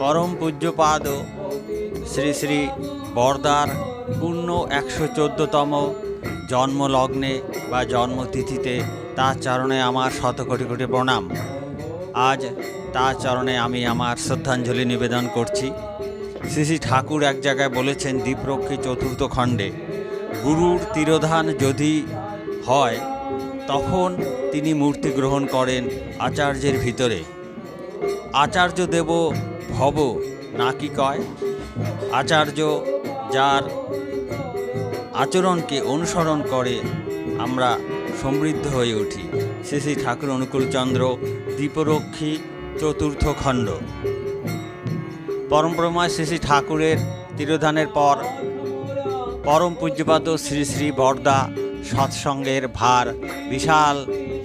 পরম পূজ্যপাদ শ্রী শ্রী বরদার পূর্ণ একশো চোদ্দতম জন্মলগ্নে বা জন্মতিথিতে তার চরণে আমার শত কোটি কোটি প্রণাম। আজ তার চরণে আমি আমার শ্রদ্ধাঞ্জলি নিবেদন করছি। শ্রী শ্রী ঠাকুর এক জায়গায় বলেছেন দ্বীপরক্ষী চতুর্থ খণ্ডে গুরুর তিরোধান যদি হয়, তখন তিনি মূর্তি গ্রহণ করেন আচার্যের ভিতরে। আচার্য দেব ভব না কি কয়? আচার্য যার আচরণকে অনুসরণ করে আমরা সমৃদ্ধ হয়ে উঠি। শ্রী শ্রী ঠাকুর অনুকূলচন্দ্র দীপরক্ষী চতুর্থ খণ্ড। পরম্পরাময় শ্রী শ্রী ঠাকুরের তিরোধানের পর পরম পূজ্যপাদ শ্রী শ্রী বরদা সৎসঙ্গের ভার, বিশাল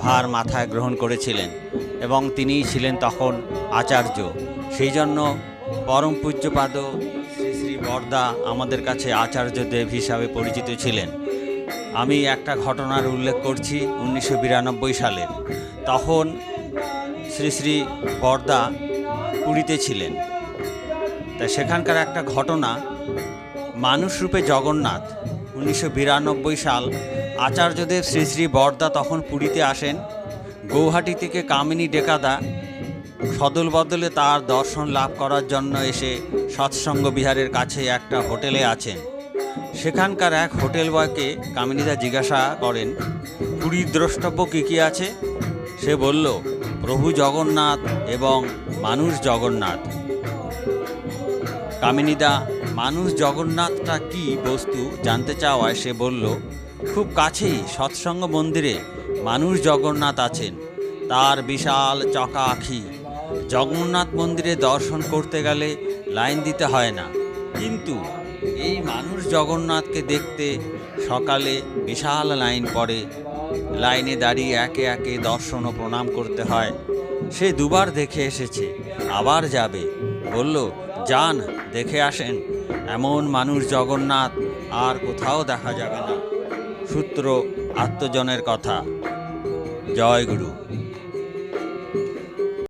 ভার মাথায় গ্রহণ করেছিলেন এবং তিনিই ছিলেন তখন আচার্য। সেই জন্য পরম পূজ্যপাদ শ্রী শ্রী বরদা আমাদের কাছে আচার্য দেব হিসাবে পরিচিত ছিলেন। আমি একটা ঘটনার উল্লেখ করছি উনিশশো বিরানব্বই সালের। তখন শ্রী শ্রী বরদা পুরীতে ছিলেন। তা সেখানকার একটা ঘটনা, মানুষ রূপে জগন্নাথ, উনিশশো বিরানব্বই সাল আচার্যদেব শ্রী শ্রী বরদা তখন পুরীতে আসেন। গৌহাটি থেকে কামিনী ডেকাদা সদল বদলে তার দর্শন লাভ করার জন্য এসে সৎসঙ্গ বিহারের কাছে একটা হোটেলে আছেন। সেখানকার এক হোটেল বয়কে কামিনীদা জিজ্ঞাসা করেন পুরীর দ্রষ্টব্য কী কী আছে? সে বলল, প্রভু জগন্নাথ এবং মানুষ জগন্নাথ। কামিনীদা, মানুষ জগন্নাথটা কি বস্তু জানতে চাওয়ায়? সে বলল, খুব কাছেই সৎসঙ্গ মন্দিরে মানুষ জগন্নাথ আছেন। তার বিশাল চকা আখি জগন্নাথ মন্দিরে দর্শন করতে গেলে লাইন দিতে হয় না। কিন্তু এই মানুষ জগন্নাথকে দেখতে সকালে বিশাল লাইন পড়ে। লাইনে দাঁড়িয়ে একে একে দর্শন ও প্রণাম করতে হয়। সে দুবার দেখে এসেছে, আবার যাবে। বলল, যান, দেখে আসেন। এমন মানুষ জগন্নাথ, আর কোথাও দেখা যাবে না। সূত্র আত্মজনের কথা। জয় গুরু।